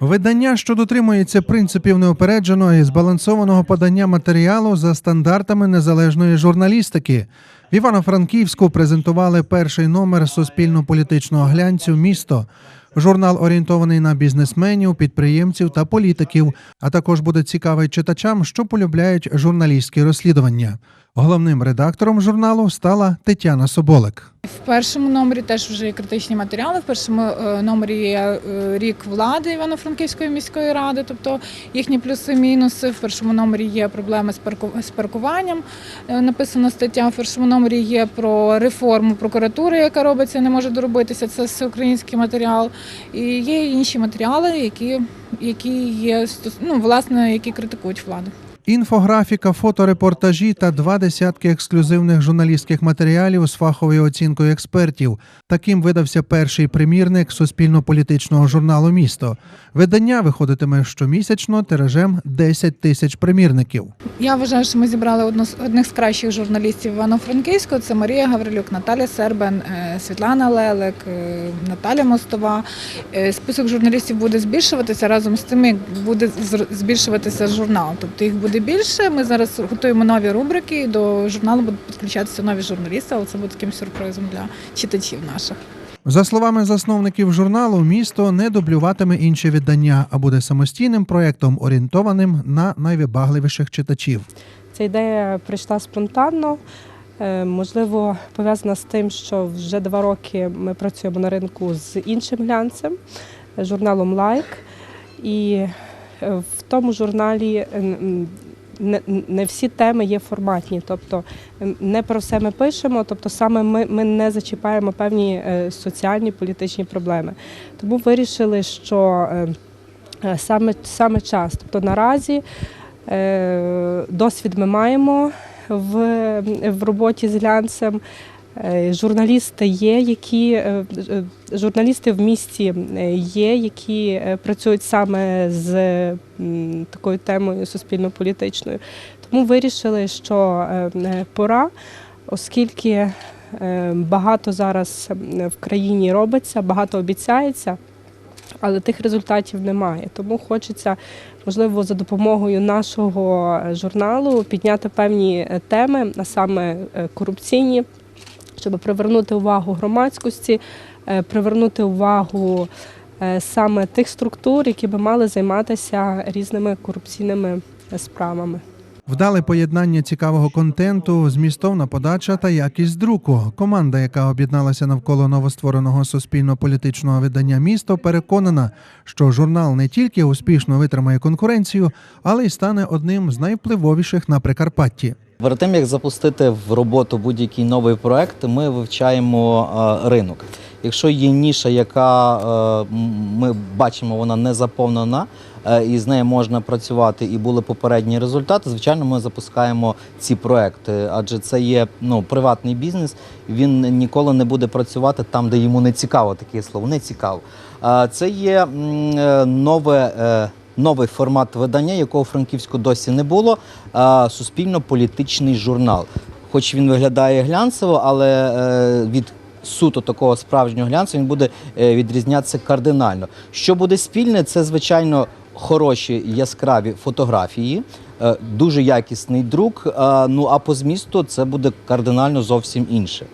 Видання, що дотримується принципів неупередженого і збалансованого подання матеріалу за стандартами незалежної журналістики. В Івано-Франківську презентували перший номер суспільно-політичного глянцю Місто. Журнал орієнтований на бізнесменів, підприємців та політиків, а також буде цікавий читачам, що полюбляють журналістські розслідування. Головним редактором журналу стала Тетяна Соболик. В першому номері теж вже є критичні матеріали. В першому е, номері є е, рік влади Івано-Франківської міської ради, тобто їхні плюси-мінуси. В першому номері є проблеми з парку- з паркуванням. е, Написана стаття. В першому номері є про реформу прокуратури, яка робиться, не може доробитися. Це всеукраїнський матеріал. І є інші матеріали, які, які є ну, власне, які критикують владу. Інфографіка, фоторепортажі та два десятки ексклюзивних журналістських матеріалів з фаховою оцінкою експертів. Таким видався перший примірник суспільно-політичного журналу Місто. Видання виходитиме щомісячно тиражем 10 тисяч примірників. Я вважаю, що ми зібрали одну з одних з кращих журналістів Івано-Франківського. Це Марія Гаврилюк, Наталя Сербен, е, Світлана Лелек, е, Наталя Мостова. Е, Список журналістів буде збільшуватися разом з тим, буде збільшуватися журнал. Тобто їх буде більше. Ми зараз готуємо нові рубрики. До журналу будуть підключатися нові журналісти, але це буде таким сюрпризом для читачів наших. За словами засновників журналу, місто не дублюватиме інші видання, а буде самостійним проєктом, орієнтованим на найвибагливіших читачів. Ця ідея прийшла спонтанно. Е, Можливо, пов'язана з тим, що вже два роки ми працюємо на ринку з іншим глянцем, журналом Лайк. І е, в тому журналі не, всі теми є форматні, тобто не про все ми пишемо, тобто саме ми, ми не зачіпаємо певні е, соціальні політичні проблеми. Тому вирішили, що е, е, саме, саме час, тобто наразі. Досвід ми маємо в, в роботі з глянцем. Е, Журналісти є, які е, е, журналісти в місті є, які працюють саме з такою темою суспільно-політичною. Тому вирішили, що пора, оскільки багато зараз в країні робиться, багато обіцяється, але тих результатів немає. Тому хочеться можливо, за допомогою нашого журналу підняти певні теми, а саме корупційні, щоб привернути увагу громадськості, е, привернути увагу е, саме тих структур, які би мали займатися різними корупційними справами. Вдале поєднання цікавого контенту, змістовна подача та якість друку. Команда, яка об'єдналася навколо новоствореного суспільно-політичного видання місто, переконана, що журнал не тільки успішно витримає конкуренцію, але й стане одним з найвпливовіших на Прикарпатті. Перед тим як запустити в роботу будь-який новий проект, ми вивчаємо е, ринок. Якщо є ніша, яка е, ми бачимо, вона не заповнена, і з нею можна працювати, і були попередні результати, звичайно, ми запускаємо ці проекти, адже це є ну, приватний бізнес. Він ніколи не буде працювати там, де йому не цікаво таке слово, не цікаво. Е, Це є е, нове. е, Новий формат видання, якого Франківську досі не було. е, Суспільно-політичний журнал. Хоч він виглядає глянцево, але е, від суто такого справжнього глянцю він буде е, відрізнятися кардинально. Що буде спільне, це звичайно хороші яскраві фотографії, е, дуже якісний друк. е, Ну а по змісту це буде кардинально зовсім інше.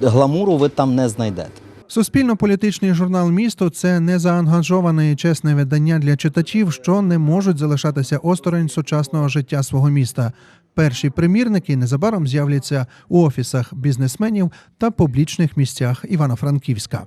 Гламуру ви там не знайдете. Суспільно-політичний журнал Місто це незаангажоване і чесне видання для читачів, що не можуть залишатися осторонь сучасного життя свого міста. Перші примірники незабаром з'являться у офісах бізнесменів та публічних місцях Івано-Франківська.